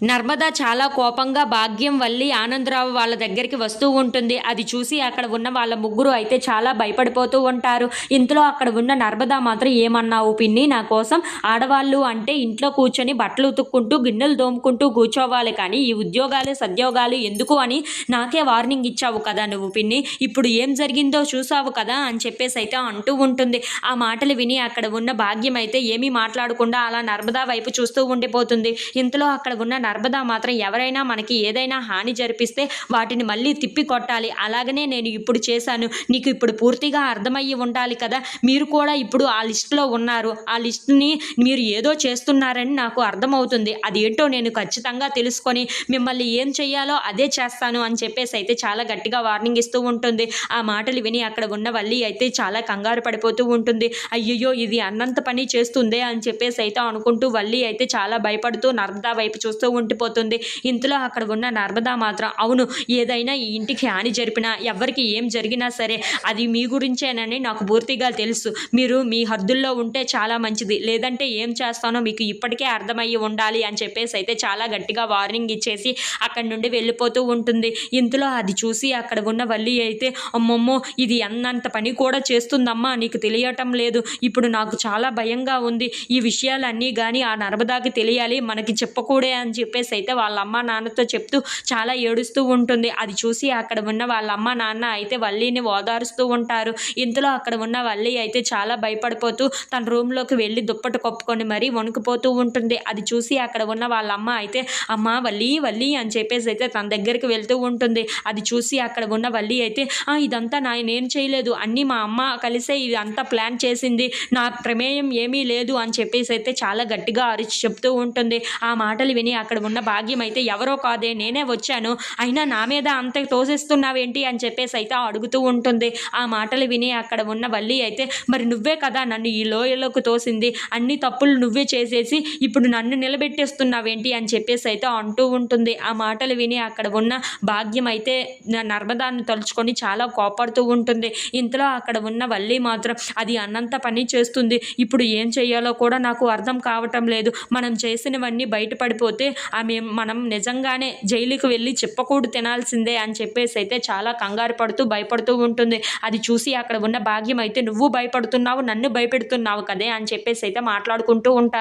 నర్మద చాలా కోపంగా భాగ్యం వల్లి ఆనందరావు వాళ్ళ దగ్గరికి వస్తూ ఉంటుంది. అది చూసి అక్కడ ఉన్న వాళ్ళ ముగ్గురు అయితే చాలా భయపడిపోతూ ఉంటారు. ఇంతలో అక్కడ ఉన్న నర్మద మాత్రం ఏమన్నావు పిన్ని? నా కోసం ఆడవాళ్ళు అంటే ఇంట్లో కూర్చొని బట్టలు ఉతుక్కుంటూ గిన్నెలు దోముకుంటూ కూర్చోవాలి కానీ ఈ ఉద్యోగాలు సద్యోగాలు ఎందుకు అని నాకే వార్నింగ్ ఇచ్చావు కదా నువ్వు పిన్ని. ఇప్పుడు ఏం జరిగిందో చూసావు కదా అని చెప్పేసి అయితే అంటూ ఉంటుంది. ఆ మాటలు విని అక్కడ ఉన్న భాగ్యం అయితే ఏమీ మాట్లాడకుండా అలా నర్మదా వైపు చూస్తూ ఉండిపోతుంది. ఇంతలో అక్కడ ఉన్న నర్మదా మాత్రం ఎవరైనా మనకి ఏదైనా హాని జరిపిస్తే వాటిని మళ్ళీ తిప్పి కొట్టాలి. అలాగనే నేను ఇప్పుడు చేశాను. నీకు ఇప్పుడు పూర్తిగా అర్థమయ్యి ఉండాలి కదా. మీరు కూడా ఇప్పుడు ఆ లిస్టులో ఉన్నారు. ఆ లిస్టుని మీరు ఏదో చేస్తున్నారని నాకు అర్థమవుతుంది. అది ఏంటో నేను ఖచ్చితంగా తెలుసుకొని మిమ్మల్ని ఏం చెయ్యాలో అదే చేస్తాను అని చెప్పేసి అయితే చాలా గట్టిగా వార్నింగ్ ఇస్తూ ఉంటుంది. ఆ మాటలు విని అక్కడ ఉన్న వల్లి అయితే చాలా కంగారు పడిపోతూ ఉంటుంది. అయ్యయ్యో ఇది అన్నంత పని చేస్తుందే అని చెప్పేసి అయితే అనుకుంటూ వల్లి అయితే చాలా భయపడుతూ నర్మదా వైపు చూస్తూ ఉండిపోతుంది. ఇంతలో అక్కడ ఉన్న నర్మదా మాత్రం అవును ఏదైనా ఈ ఇంటికి హాని జరిపినా ఎవరికి ఏం జరిగినా సరే అది మీ గురించేనని నాకు పూర్తిగా తెలుసు. మీరు మీ హద్దుల్లో ఉంటే చాలా మంచిది. లేదంటే ఏం చేస్తానో మీకు ఇప్పటికే అర్థమయ్యి ఉండాలి అని చెప్పేసి అయితే చాలా గట్టిగా వార్నింగ్ ఇచ్చేసి అక్కడి నుండి వెళ్ళిపోతూ ఉంటుంది. ఇంతలో అది చూసి అక్కడ ఉన్న వల్లి అయితే అమ్మమ్మో ఇది అన్నంత పని కూడా చేస్తుందమ్మా నీకు తెలియటం లేదు. ఇప్పుడు నాకు చాలా భయంగా ఉంది. ఈ విషయాలన్నీ కానీ ఆ నర్మదాకి తెలియాలి మనకి చెప్పకూడే అని చెప్పేసి అయితే వాళ్ళ అమ్మ నాన్నతో చెప్తూ చాలా ఏడుస్తూ ఉంటుంది. అది చూసి అక్కడ ఉన్న వాళ్ళ అమ్మ నాన్న అయితే వల్లీని ఓదారుస్తూ ఉంటారు. ఇంతలో అక్కడ ఉన్న వల్లి అయితే చాలా భయపడిపోతూ తన రూమ్లోకి వెళ్ళి దుప్పటి కప్పుకొని మరీ వణుకుపోతూ ఉంటుంది. అది చూసి అక్కడ ఉన్న వాళ్ళ అమ్మ అయితే అమ్మ వల్లి వల్లి అని చెప్పేసి అయితే తన దగ్గరికి వెళ్తూ ఉంటుంది. అది చూసి అక్కడ ఉన్న వల్లి అయితే ఇదంతా నా నేను చేయలేదు. అన్నీ మా అమ్మ కలిసే ఇది అంతా ప్లాన్ చేసింది. నా ప్రమేయం ఏమీ లేదు అని చెప్పేసి అయితే చాలా గట్టిగా అరిచి చెప్తూ ఉంటుంది. ఆ మాటలు విని అక్కడ అక్కడ ఉన్న భాగ్యం అయితే ఎవరో కాదే నేనే వచ్చాను. అయినా నా మీద అంత తోసేస్తున్నావేంటి అని చెప్పేసి అయితే అడుగుతూ ఉంటుంది. ఆ మాటలు విని అక్కడ ఉన్న వల్లి అయితే మరి నువ్వే కదా నన్ను ఈ లోయలోకి తోసింది. అన్ని తప్పులు నువ్వే చేసేసి ఇప్పుడు నన్ను నిలబెట్టేస్తున్నావేంటి? అని చెప్పేసి అయితే అంటూ ఉంటుంది. ఆ మాటలు విని అక్కడ ఉన్న భాగ్యం అయితే నర్మదాన్ని తలుచుకొని చాలా కోపడుతూ ఉంటుంది. ఇంతలో అక్కడ ఉన్న వల్లి మాత్రం అది అన్నంత పని చేస్తుంది. ఇప్పుడు ఏం చేయాలో కూడా నాకు అర్థం కావటం లేదు. మనం చేసినవన్నీ బయటపడిపోతే ఆమె మనం నిజంగానే జైలుకి వెళ్ళి చెప్పకూడదు తినాల్సిందే అని చెప్పేసి అయితే చాలా కంగారు పడుతూ భయపడుతూ ఉంటుంది. అది చూసి అక్కడ ఉన్న భాగ్యం అయితే నువ్వు భయపడుతున్నావు నన్ను భయపెడుతున్నావు కదే అని చెప్పేసి అయితే మాట్లాడుకుంటూ ఉంటారు.